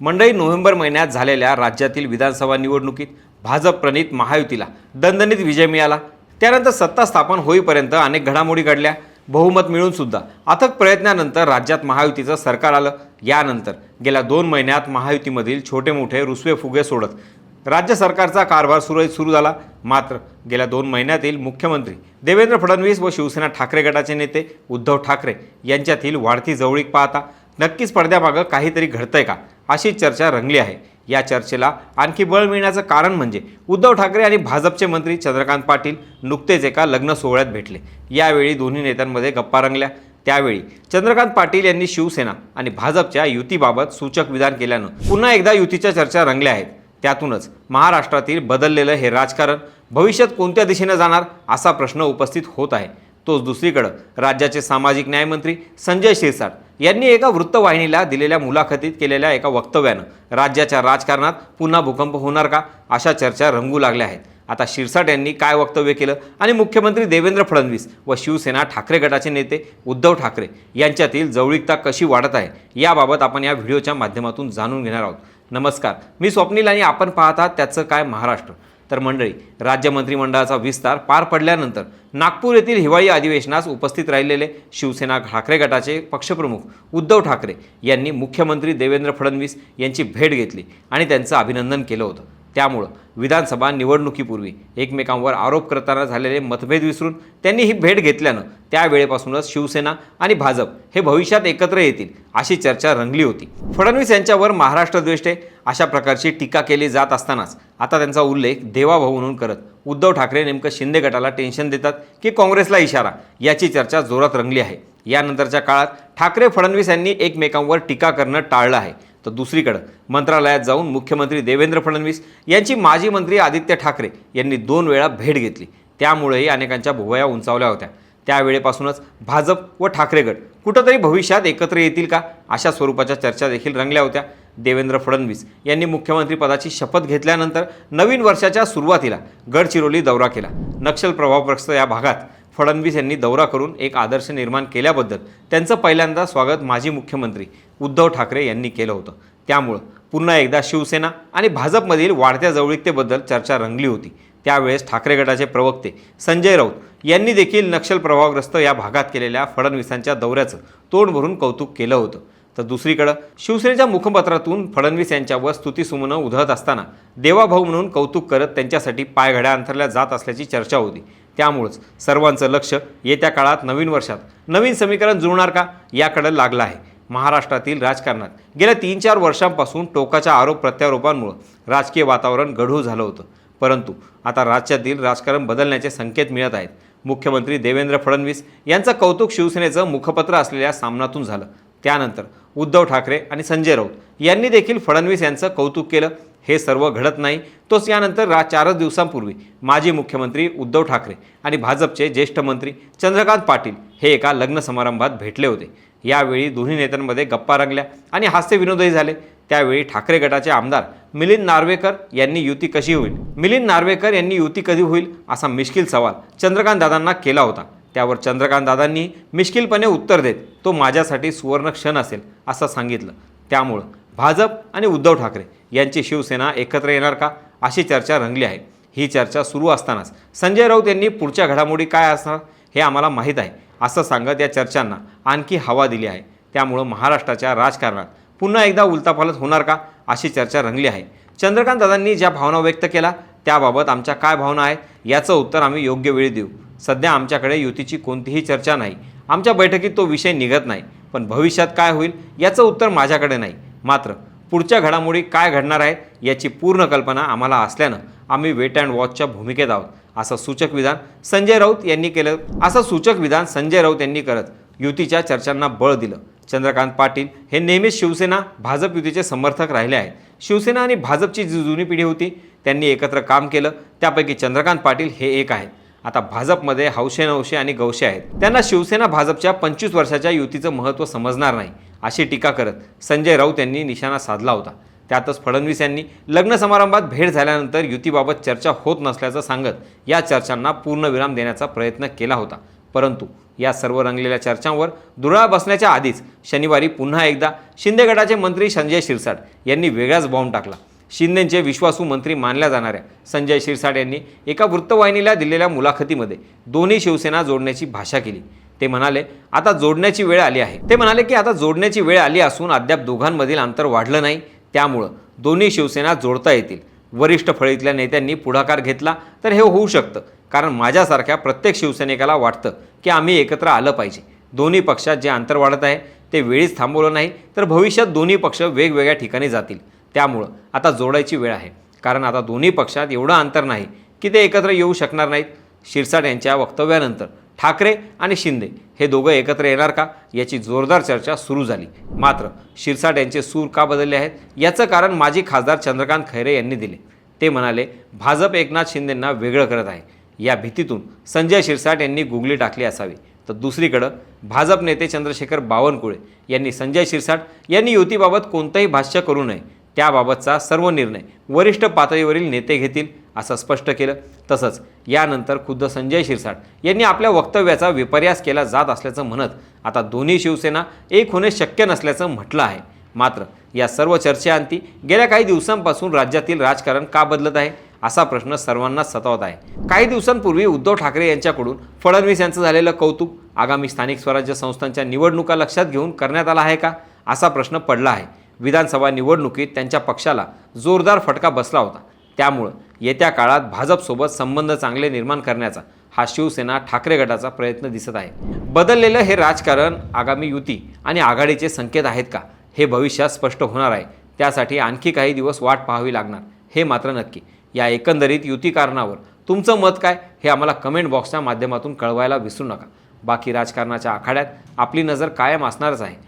मंडळी नोव्हेंबर महिन्यात झालेल्या राज्यातील विधानसभा निवडणुकीत भाजप प्रणित महायुतीला दणदणीत विजय मिळाला. त्यानंतर सत्ता स्थापन होईपर्यंत अनेक घडामोडी घडल्या. बहुमत मिळून सुद्धा अथक प्रयत्नानंतर राज्यात महायुतीचं सरकार आलं. यानंतर गेल्या दोन महिन्यात महायुतीमधील छोटे मोठे रुसवे फुगे सोडत राज्य सरकारचा कारभार सुरळीत सुरू झाला. मात्र गेल्या दोन महिन्यातील मुख्यमंत्री देवेंद्र फडणवीस व शिवसेना ठाकरे गटाचे नेते उद्धव ठाकरे यांच्यातील वाढती जवळीक पाहता नक्कीच पडद्यामागं काहीतरी घडतंय का? अशी चर्चा रंगली आहे. या चर्चेला आणखी बळ मिळण्याचं कारण म्हणजे उद्धव ठाकरे आणि भाजपचे मंत्री चंद्रकांत पाटील नुकतेच एका लग्न सोहळ्यात भेटले. यावेळी दोन्ही नेत्यांमध्ये गप्पा रंगल्या. त्यावेळी चंद्रकांत पाटील यांनी शिवसेना आणि भाजपच्या युतीबाबत सूचक विधान केल्यानं पुन्हा एकदा युतीच्या चर्चा रंगल्या आहेत. त्यातूनच महाराष्ट्रातील बदललेलं हे राजकारण भविष्यात कोणत्या दिशेनं जाणार असा प्रश्न उपस्थित होत आहे. तोच दुसरीकडं राज्याचे सामाजिक न्यायमंत्री संजय शिरसाट यांनी एका वृत्तवाहिनीला दिलेल्या मुलाखतीत केलेल्या एका वक्तव्यानं राज्याच्या राजकारणात पुन्हा भूकंप होणार का? अशा चर्चा रंगू लागल्या आहेत. आता शिरसाट यांनी काय वक्तव्य केलं? आणि मुख्यमंत्री देवेंद्र फडणवीस व शिवसेना ठाकरे गटाचे नेते उद्धव ठाकरे यांच्यातील जवळीकता कशी वाढत आहे? याबाबत आपण या व्हिडिओच्या माध्यमातून जाणून घेणार आहोत. नमस्कार. मी स्वप्नील आणि आपण पाहता त्याचं काय महाराष्ट्र. तर मंडळी राज्य मंत्रिमंडळाचा विस्तार पार पडल्यानंतर नागपूर येथील हिवाळी अधिवेशनास उपस्थित राहिलेले शिवसेना ठाकरे गटाचे पक्षप्रमुख उद्धव ठाकरे यांनी मुख्यमंत्री देवेंद्र फडणवीस यांची भेट घेतली आणि त्यांचं अभिनंदन केलं होतं. त्यामुळं विधानसभा निवडणुकीपूर्वी एकमेकांवर आरोप करताना झालेले मतभेद विसरून त्यांनी ही भेट घेतल्यानं त्यावेळेपासूनच शिवसेना आणि भाजप हे भविष्यात एकत्र येतील अशी चर्चा रंगली होती. फडणवीस यांच्यावर महाराष्ट्र द्वेष्टे अशा प्रकारची टीका केली जात असतानाच आता त्यांचा उल्लेख देवाभाऊ म्हणून करत उद्धव ठाकरे नेमकं शिंदे गटाला टेन्शन देतात की काँग्रेसला इशारा याची चर्चा जोरात रंगली आहे. यानंतरच्या काळात ठाकरे फडणवीस यांनी एकमेकांवर टीका करणं टाळलं आहे. तर दुसरीकडं मंत्रालयात जाऊन मुख्यमंत्री देवेंद्र फडणवीस यांची माजी मंत्री आदित्य ठाकरे यांनी दोन वेळा भेट घेतली. त्यामुळेही अनेकांच्या भुवया उंचावल्या होत्या. त्यावेळेपासूनच भाजप व ठाकरे गट कुठंतरी भविष्यात एकत्र येतील का अशा स्वरूपाच्या चर्चा देखील रंगल्या होत्या. देवेंद्र फडणवीस यांनी मुख्यमंत्रीपदाची शपथ घेतल्यानंतर नवीन वर्षाच्या सुरुवातीला गडचिरोली दौरा केला. नक्षल प्रभावग्रस्त या भागात फडणवीस यांनी दौरा करून एक आदर्श निर्माण केल्याबद्दल त्यांचं पहिल्यांदा स्वागत माजी मुख्यमंत्री उद्धव ठाकरे यांनी केलं होतं. त्यामुळं पुन्हा एकदा शिवसेना आणि भाजपमधील वाढत्या जवळीकतेबद्दल चर्चा रंगली होती. त्यावेळेस ठाकरे गटाचे प्रवक्ते संजय राऊत यांनी देखील नक्षल प्रभावग्रस्त या भागात केलेल्या फडणवीसांच्या दौऱ्याचं तोंड भरून कौतुक केलं होतं. तर दुसरीकडं शिवसेनेच्या मुखपत्रातून फडणवीस यांच्यावर स्तुतीसुमनं उधळत असताना देवाभाऊ म्हणून कौतुक करत त्यांच्यासाठी पायघड्या अंतरल्या जात असल्याची चर्चा होती. त्यामुळंच सर्वांचं लक्ष येत्या काळात नवीन वर्षात नवीन समीकरण जुळणार का याकडं लागलं आहे. महाराष्ट्रातील राजकारणात. गेल्या तीन चार वर्षांपासून टोकाच्या आरोप प्रत्यारोपांमुळं राजकीय वातावरण गढूळ झालं होतं. परंतु आता राज्यातील राजकारण बदलण्याचे संकेत मिळत आहेत. मुख्यमंत्री देवेंद्र फडणवीस यांचं कौतुक शिवसेनेचं मुखपत्र असलेल्या सामनातून झालं. त्यानंतर उद्धव ठाकरे आणि संजय राऊत यांनी देखील फडणवीस यांचं कौतुक केलं. हे सर्व घडत नाही. तोच यानंतर रा चारच दिवसांपूर्वी माजी मुख्यमंत्री उद्धव ठाकरे आणि भाजपचे ज्येष्ठ मंत्री चंद्रकांत पाटील हे एका लग्न समारंभात भेटले होते. यावेळी दोन्ही नेत्यांमध्ये गप्पा रंगल्या आणि हास्यविनोदही झाले. त्यावेळी ठाकरे गटाचे आमदार मिलिंद नार्वेकर यांनी युती कशी होईल? मिलिंद नार्वेकर यांनी युती कधी होईल? असा मिश्किल सवाल चंद्रकांत दादांना केला होता. त्यावर चंद्रकांत दादांनी मिश्किलपणे उत्तर देत तो माझ्यासाठी सुवर्ण क्षण असेल असं सांगितलं. त्यामुळं भाजप आणि उद्धव ठाकरे यांची शिवसेना एकत्र येणार का? अशी चर्चा रंगली आहे. ही चर्चा सुरू असतानाच संजय राऊत यांनी पुढच्या घडामोडी काय असणार हे आम्हाला माहीत आहे. असं सांगत या चर्चांना आणखी हवा दिली आहे. त्यामुळं महाराष्ट्राच्या राजकारणात पुन्हा एकदा उलतापालत होणार का अशी चर्चा रंगली आहे. चंद्रकांत दादांनी ज्या भावना व्यक्त केला त्याबाबत आमच्या काय भावना आहेत याचं उत्तर आम्ही योग्य वेळी देऊ. सध्या आमच्याकडे युतीची कोणतीही चर्चा नाही. आमच्या बैठकीत तो विषय निघत नाही. पण भविष्यात काय होईल याचं उत्तर माझ्याकडे नाही. मात्र पुढच्या घडामोडी काय घडणार आहेत याची पूर्ण कल्पना आम्हाला असल्यानं आम्ही वेट अँड वॉचच्या भूमिकेत आहोत. असं सूचक विधान संजय राऊत यांनी केलं. असं सूचक विधान संजय राऊत यांनी करत युतीच्या चर्चांना बळ दिलं. चंद्रकांत पाटील हे नेहमीच शिवसेना भाजप युतीचे समर्थक राहिले आहेत. शिवसेना आणि भाजपची जी जुनी पिढी होती त्यांनी एकत्र काम केलं. त्यापैकी चंद्रकांत पाटील हे एक आहेत. आता भाजपमध्ये हौशे नवशे आणि गौशे आहेत. त्यांना शिवसेना भाजपच्या पंचवीस वर्षाच्या युतीचं महत्त्व समजणार नाही अशी टीका करत संजय राऊत यांनी निशाणा साधला होता. त्यातच फडणवीस यांनी लग्न समारंभात भेट झाल्यानंतर युतीबाबत चर्चा होत नसल्याचं सांगत या चर्चांना पूर्णविराम देण्याचा प्रयत्न केला होता. परंतु या सर्व रंगलेल्या चर्चांवर दुराळा बसण्याच्या आधीच शनिवारी पुन्हा एकदा शिंदे गटाचे मंत्री संजय शिरसाट यांनी वेगळाच बॉम्ब टाकला. शिंदेचे विश्वासू मंत्री मानल्या जाणाऱ्या संजय शिरसाट यांनी एका वृत्तवाहिनीला दिलेल्या मुलाखतीमध्ये दोन्ही शिवसेना जोडण्याची भाषा केली. ते म्हणाले आता जोडण्याची वेळ आली आहे. ते म्हणाले की आता जोडण्याची वेळ आली असून अद्याप दोघांमधील अंतर वाढलं नाही. त्यामुळं दोन्ही शिवसेना जोडता येतील. वरिष्ठ फळीतल्या नेत्यांनी पुढाकार घेतला तर हे होऊ शकतं. कारण माझ्यासारख्या प्रत्येक शिवसैनिकाला वाटतं की आम्ही एकत्र आलं पाहिजे. दोन्ही पक्षात जे अंतर वाढत आहे ते वेळीच थांबवलं नाही तर भविष्यात दोन्ही पक्ष वेगवेगळ्या ठिकाणी जातील. त्यामुळं आता जोडायची वेळ आहे. कारण आता दोन्ही पक्षात एवढं अंतर नाही की ते एकत्र येऊ शकणार नाहीत. शिरसाट यांच्या वक्तव्यानंतर ठाकरे आणि शिंदे हे दोघं एकत्र येणार का याची जोरदार चर्चा सुरू झाली. मात्र शिरसाट यांचे सूर का बदलले आहेत? याचं कारण माजी खासदार चंद्रकांत खैरे यांनी दिले. ते म्हणाले भाजप एकनाथ शिंदेंना वेगळं करत आहे. या भीतीतून संजय शिरसाट यांनी गुगली टाकली असावी. तर दुसरीकडं भाजप नेते चंद्रशेखर बावनकुळे यांनी संजय शिरसाट यांनी युतीबाबत कोणतंही भाष्य करू नये. त्याबाबतचा सर्व निर्णय वरिष्ठ पातळीवरील नेते घेतील असं स्पष्ट केलं. तसंच यानंतर खुद्द संजय शिरसाट यांनी आपल्या वक्तव्याचा विपर्यास केला जात असल्याचं म्हणत आता दोन्ही शिवसेना एक होणे शक्य नसल्याचं म्हटलं आहे. मात्र या सर्व चर्चेअंती गेल्या काही दिवसांपासून राज्यातील राजकारण का बदलत आहे असा प्रश्न सर्वांनाच सतावत आहे. काही दिवसांपूर्वी उद्धव ठाकरे यांच्याकडून फडणवीस यांचं झालेलं कौतुक आगामी स्थानिक स्वराज्य संस्थांच्या निवडणुका लक्षात घेऊन करण्यात आला आहे का असा प्रश्न पडला आहे. विधानसभा निवडणुकीत त्यांच्या पक्षाला जोरदार फटका बसला होता. त्यामुळं येत्या काळात भाजपसोबत संबंध चांगले निर्माण करण्याचा हा शिवसेना ठाकरे गटाचा प्रयत्न दिसत आहे. बदललेलं हे राजकारण आगामी युती आणि आघाडीचे संकेत आहेत का? हे भविष्यात स्पष्ट होणार आहे. त्यासाठी आणखी काही दिवस वाट पाहावी लागणार. हे मात्र नक्की. या एकंदरीत युती कारणावर तुमचं मत काय? हे आम्हाला कमेंट बॉक्सच्या माध्यमातून कळवायला विसरू नका. बाकी राजकारणाच्या आखाड्यात आपली नजर कायम असणारच आहे.